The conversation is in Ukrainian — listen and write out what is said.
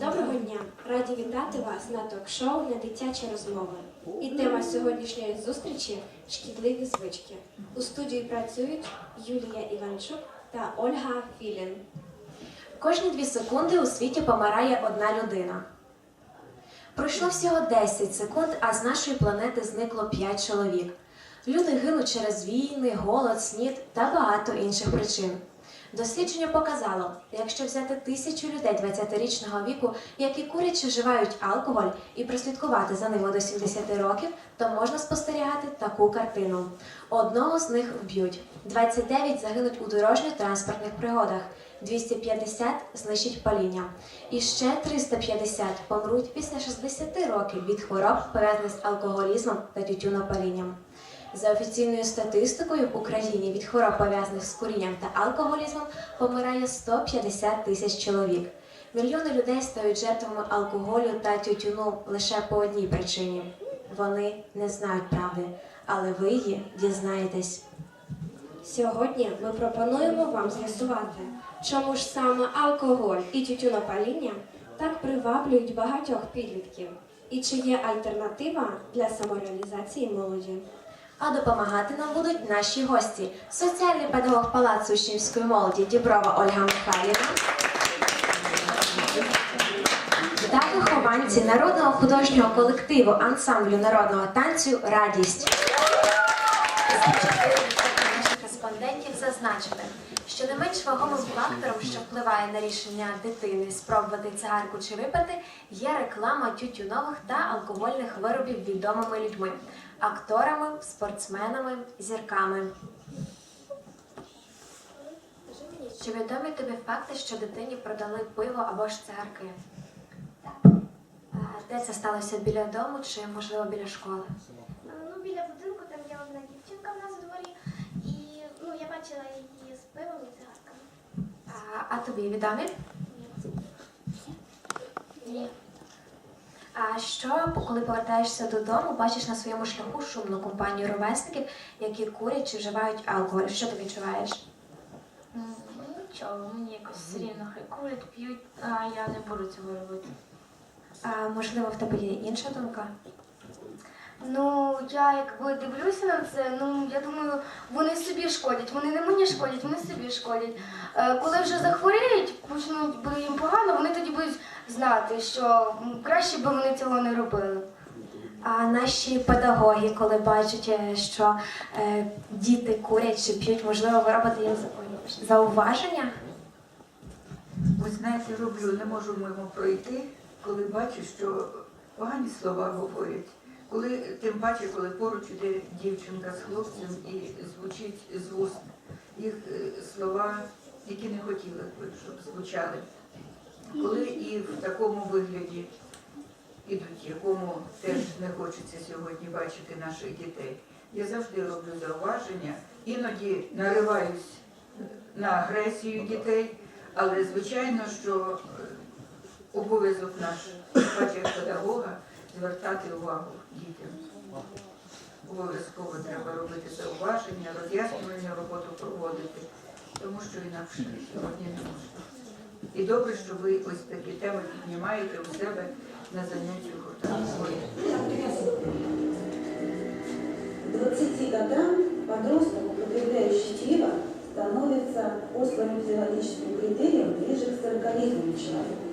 Доброго дня! Раді вітати вас на ток-шоу на дитячі розмови. І тема сьогоднішньої зустрічі шкідливі звички. У студії працюють Юлія Іванчук та Ольга Філін. Кожні дві секунди у світі помирає одна людина. Пройшло всього 10 секунд, а з нашої планети зникло 5 чоловік. Люди гинуть через війни, голод, снід та багато інших причин. Дослідження показало, якщо взяти тисячу людей 20-річного віку, які курять чи вживають алкоголь, і прослідкувати за ними до 70 років, то можна спостерігати таку картину. Одного з них вб'ють, 29 загинуть у дорожньо-транспортних пригодах, 250 знищить паління. І ще 350 помруть після 60 років від хвороб, пов'язаних з алкоголізмом та тютюнопалінням. За офіційною статистикою в Україні від хвороб пов'язаних з курінням та алкоголізмом помирає 150 тисяч чоловік. Мільйони людей стають жертвами алкоголю та тютюну лише по одній причині. Вони не знають правди, але ви її дізнаєтесь. Сьогодні ми пропонуємо вам з'ясувати, чому ж саме алкоголь і тютюнопаління так приваблюють багатьох підлітків, і чи є альтернатива для самореалізації молоді. А допомагати нам будуть наші гості: соціальний педагог Палацу Шімської молоді Діброва Ольга Михайлівна. Та вихованці народного художнього колективу ансамблю народного танцю Радість. Наших респондентів зазначили, що не менш вагомим фактором, що впливає на рішення дитини спробувати цигарку чи випити, є реклама тютюнових та алкогольних виробів відомими людьми, акторами, спортсменами, зірками. Чи відомі тобі факти, що дитині продали пиво або ж цигарки? Де це сталося біля дому чи можливо біля школи? Ну, біля будинку там є одна дівчинка в нас у дворі, і ну, я бачила її пивом і цигарками. А, а тобі відомі? Ні. А що, коли повертаєшся додому, бачиш на своєму шляху шумну компанію ровесників, які курять чи вживають алкоголь? Що ти відчуваєш? Нічого, мені якось все рівно хай курять, п'ють, а я не буду цього робити. А можливо, в тебе є інша думка? Ну, я якби дивлюся на це, ну я думаю, вони собі шкодять, вони не мені шкодять, вони собі шкодять. Е, коли вже захворіють, почнуть буде їм погано, вони тоді будуть знати, що краще би вони цього не робили. А наші педагоги, коли бачать, е, що е, діти курять чи п'ють, можливо, ви робите їм за- зауваження? Ви знаєте, роблю, не можу мимо пройти, коли бачу, що погані слова говорять. Коли, тим паче, коли поруч іде дівчинка з хлопцем і звучить з вуст їх е, слова, які не хотіли б, щоб звучали. Коли і в такому вигляді ідуть, якому теж не хочеться сьогодні бачити наших дітей, я завжди роблю зауваження, іноді нариваюсь на агресію дітей, але звичайно, що е, обов'язок наш, педагога, звертати увагу дітям. Обов'язково треба робити зауваження, роз'яснювальну роботу проводити, тому що інакше сьогодні не можна. І добре, що ви ось такі теми піднімаєте у себе на занятті гуртом. 20 годам подросток, употребляющий пиво, становится по своим физиологическим критериям ближе к 40 человека.